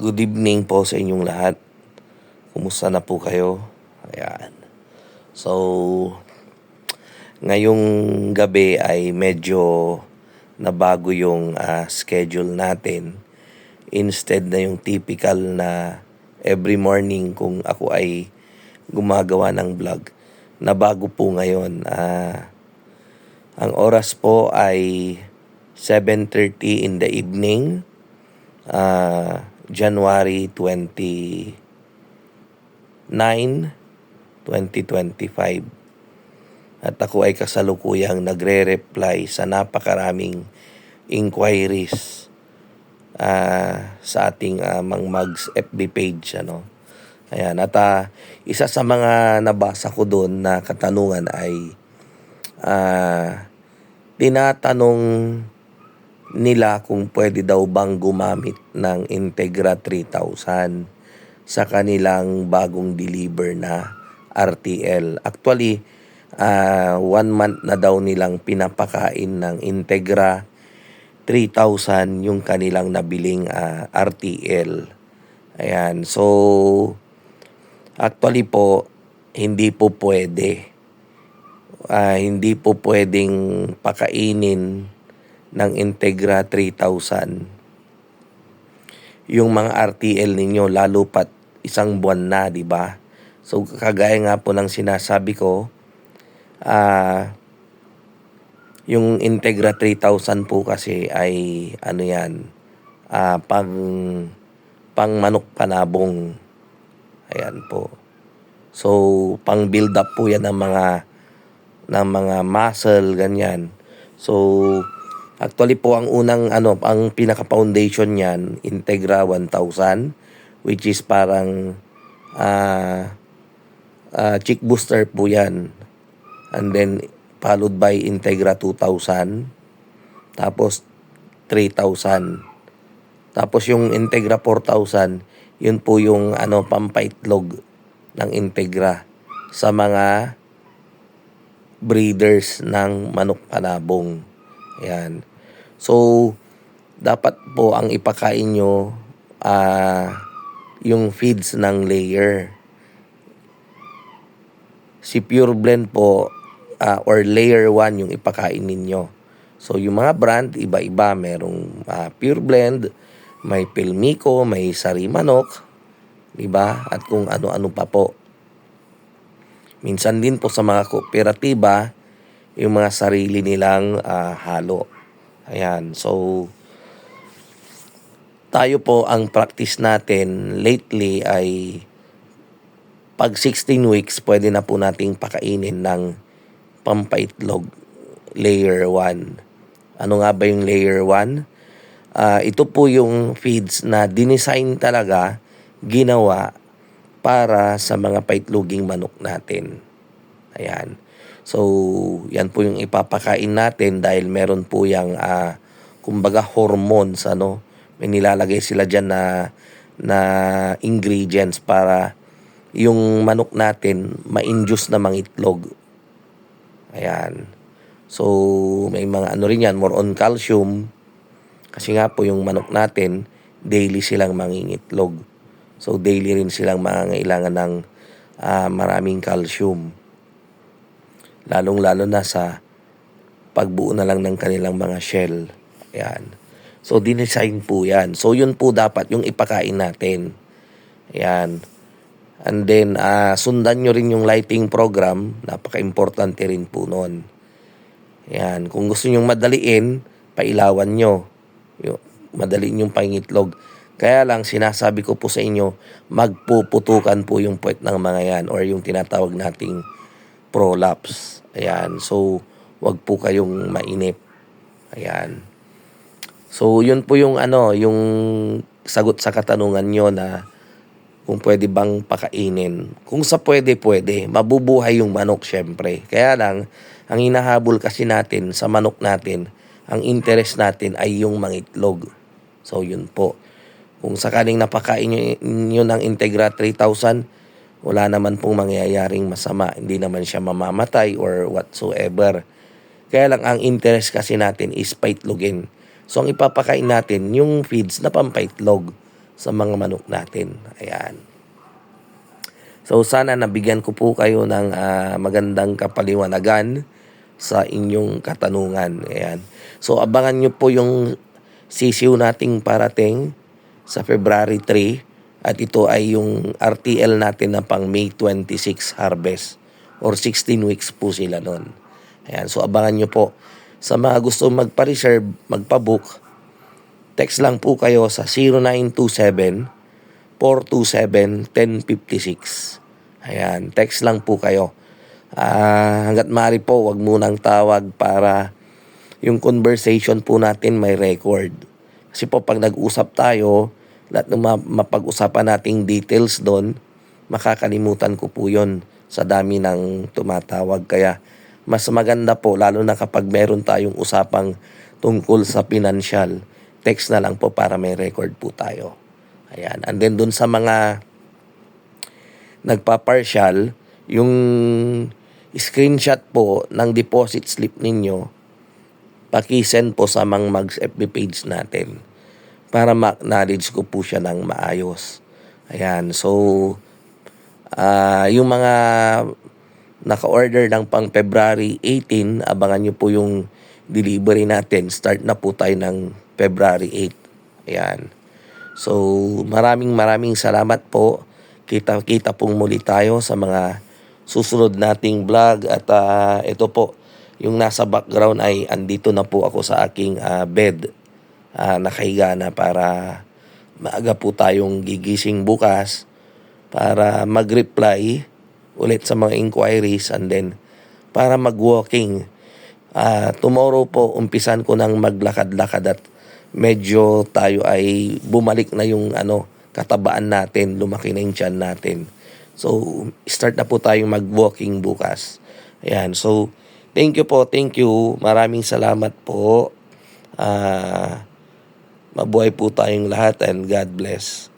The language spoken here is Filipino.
Good evening po sa inyong lahat. Kumusta na po kayo? Ayan. So, ngayong gabi ay medyo nabago yung ah, schedule natin. Instead na yung typical na every morning kung ako ay gumagawa ng vlog. Nabago po ngayon. Ah, ang oras po ay 7.30 in the evening. Ah, January 29, 2025. At ako ay kasalukuyang nagre-reply sa napakaraming inquiries ah, sa ating ah, Mang Mags FB page. Ano. Ayan, at ah, isa sa mga nabasa ko doon na katanungan ay ah, tinatanong nila kung pwede daw bang gumamit ng Integra 3000 sa kanilang bagong deliver na RTL. Actually, ah, one month na daw nilang pinapakain ng Integra 3,000 yung kanilang nabiling ah, RTL. Ayan. So, actually po, hindi po pwede. Ah, hindi po pwedeng pakainin ng Integra 3000 yung mga RTL ninyo lalo pat isang buwan na, di ba? So kagaya nga po ng sinasabi ko, ah yung Integra 3000 po kasi ay ano yan, ah pang pang manok panabong. Ayan po. So pang build up po yan ng mga ng mga muscle ganyan. So Actually po ang unang ano, ang pinaka foundation niyan, Integra 1000 which is parang uh, uh, chick booster po 'yan. And then followed by Integra 2000 tapos 3000 tapos yung Integra 4000 yun po yung ano pampaitlog ng Integra sa mga breeders ng manok panabong. Ayan. So, dapat po ang ipakain nyo uh, yung feeds ng layer. Si Pure Blend po uh, or layer 1 yung ipakain ninyo. So, yung mga brand, iba-iba. Merong uh, Pure Blend, may Pilmico, may Sarimanok, diba? At kung ano-ano pa po. Minsan din po sa mga kooperatiba, yung mga sarili nilang uh, halo. Ayan, so tayo po ang practice natin lately ay pag 16 weeks pwede na po nating pakainin ng pampaitlog layer 1. Ano nga ba yung layer 1? Uh, ah, ito po yung feeds na dinesign talaga, ginawa para sa mga paitloging manok natin. Ayan. So, yan po yung ipapakain natin dahil meron po yung, uh, kumbaga, hormones, ano. May nilalagay sila dyan na, na ingredients para yung manok natin ma-induce na mangitlog. Ayan. So, may mga ano rin yan, more on calcium. Kasi nga po yung manok natin, daily silang mangingitlog. So, daily rin silang mangangailangan ng uh, maraming calcium lalong-lalo na sa pagbuo na lang ng kanilang mga shell. Ayan. So, dinesign po yan. So, yun po dapat yung ipakain natin. Ayan. And then, uh, sundan nyo rin yung lighting program. Napaka-importante rin po nun. Ayan. Kung gusto nyo madaliin, pailawan nyo. Madaliin yung pangitlog. Kaya lang, sinasabi ko po sa inyo, magpuputukan po yung puwet ng mga yan or yung tinatawag nating prolapse. Ayan. So, wag po kayong mainip. Ayan. So, yun po yung ano, yung sagot sa katanungan nyo na kung pwede bang pakainin. Kung sa pwede, pwede. Mabubuhay yung manok, syempre. Kaya lang, ang hinahabol kasi natin sa manok natin, ang interest natin ay yung mangitlog. So, yun po. Kung sakaling napakain nyo, nyo ng Integra 3000, wala naman pong mangyayaring masama. Hindi naman siya mamamatay or whatsoever. Kaya lang ang interest kasi natin is paitlogin. So ang ipapakain natin yung feeds na pampaitlog. sa mga manok natin. Ayan. So sana nabigyan ko po kayo ng ah, magandang kapaliwanagan sa inyong katanungan. Ayan. So abangan nyo po yung sisiw nating parating sa February 3 at ito ay yung RTL natin na pang May 26 harvest or 16 weeks po sila nun. Ayan. So abangan nyo po. Sa mga gusto magpa-reserve, magpa-book, text lang po kayo sa 0927 427 1056. Ayan, text lang po kayo. Ah, hanggat maaari po, wag munang tawag para yung conversation po natin may record. Kasi po pag nag-usap tayo, lahat ng ma- mapag-usapan nating details doon, makakalimutan ko po yon sa dami ng tumatawag. Kaya mas maganda po, lalo na kapag meron tayong usapang tungkol sa financial, text na lang po para may record po tayo. Ayan. And then doon sa mga nagpa-partial, yung screenshot po ng deposit slip ninyo, pakisend po sa mga Mags FB page natin para ma-acknowledge ko po siya ng maayos. Ayan, so ah yung mga naka-order ng pang February 18, abangan nyo po yung delivery natin. Start na po tayo ng February 8. Ayan. So, maraming maraming salamat po. Kita-kita pong muli tayo sa mga susunod nating vlog at ah, ito po, yung nasa background ay andito na po ako sa aking ah, bed. Ah, nakahiga na para maaga po tayong gigising bukas para mag-reply ulit sa mga inquiries and then para mag-walking. Ah, tomorrow po umpisan ko nang maglakad-lakad at medyo tayo ay bumalik na yung ano katabaan natin, lumaki na yung tiyan natin. So, start na po tayong mag-walking bukas. Ayan, so thank you po, thank you. Maraming salamat po. Ah, mabuhay po tayong lahat and God bless.